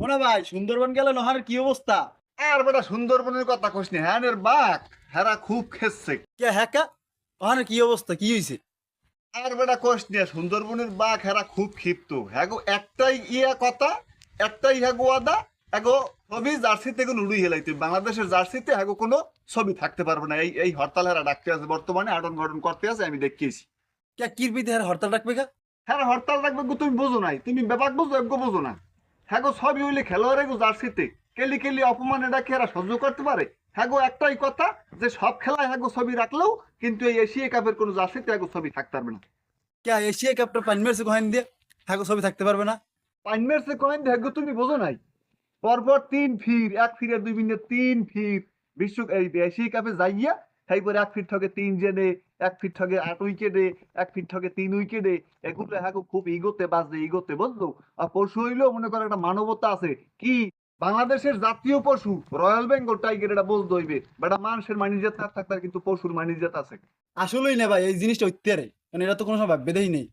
মোনা ভাই সুন্দরবন গেল নহার কি অবস্থা? আর বেটা সুন্দরবনের কথা কইস নি হ্যাঁ বাঘ? হেরা খুব খেসছে। কে হ্যাকা ওখানে কি অবস্থা? কি হয়েছে আর বেটা কইস নি সুন্দরবনের বাঘ হেরা খুব ক্ষিপ্ত। হ্যাঁ গো, একটাই ইয়া কথা একটাই হ্যাঁ গো আদা এগো ছবি জার্সি থেকে লুড়ি হেলাইতে। বাংলাদেশের জার্সিতে হ্যাঁ গো কোনো ছবি থাকতে পারবে না। এই এই হরতাল হেরা ডাকতে আছে বর্তমানে আটন গঠন করতে আছে আমি দেখিয়েছি। কে কিরবি দেহের হরতাল ডাকবে কা? হ্যাঁ হরতাল ডাকবে গো তুমি বোঝো নাই। তুমি ব্যাপার বোঝো একগো বোঝো না। হ্যাঁ গো ছবি হইলে খেলোয়াড়ে গো জার্সিতে। কেলি কেলি অপমান এটা কি এরা সহ্য করতে পারে। হ্যাঁ গো একটাই কথা যে সব খেলায় হ্যাঁ গো ছবি রাখলেও কিন্তু এই এশিয়া কাপের কোনো জার্সিতে হ্যাঁ গো ছবি থাকতে পারবে না। কে এশিয়া কাপটা পানি মেরেছে কোহাইন দিয়ে হ্যাঁ গো ছবি থাকতে পারবে না? পাইনমেরসে কয়েন হ্যাঁ গো তুমি বোঝো নাই? পরপর তিন ফির এক ফিরে দুই মিনিটে তিন ফির বিশ্ব এই এশিয়া কাপে যাইয়া তাইপরে এক ফিট ঠকে তিন জেনে, এক ফিট ঠকে আট উইকেটে, এক ফিট ঠকে তিন উইকেটে, এগুলো গো খুব ইগোতে বাজে, ইগোতে বুঝলো আর পশু হইলেও মনে করো একটা মানবতা আছে। কি? বাংলাদেশের জাতীয় পশু, রয়্যাল বেঙ্গল টাইগার এটা বলতে হইবে। বেটা মানুষের মানিজাত না থাকতে কিন্তু পশুর মানিজাত আছে। আসলেই না ভাই, এই জিনিসটা ঐত্যারে মানে এটা তো কোনো সময় বেঁধেই নেই।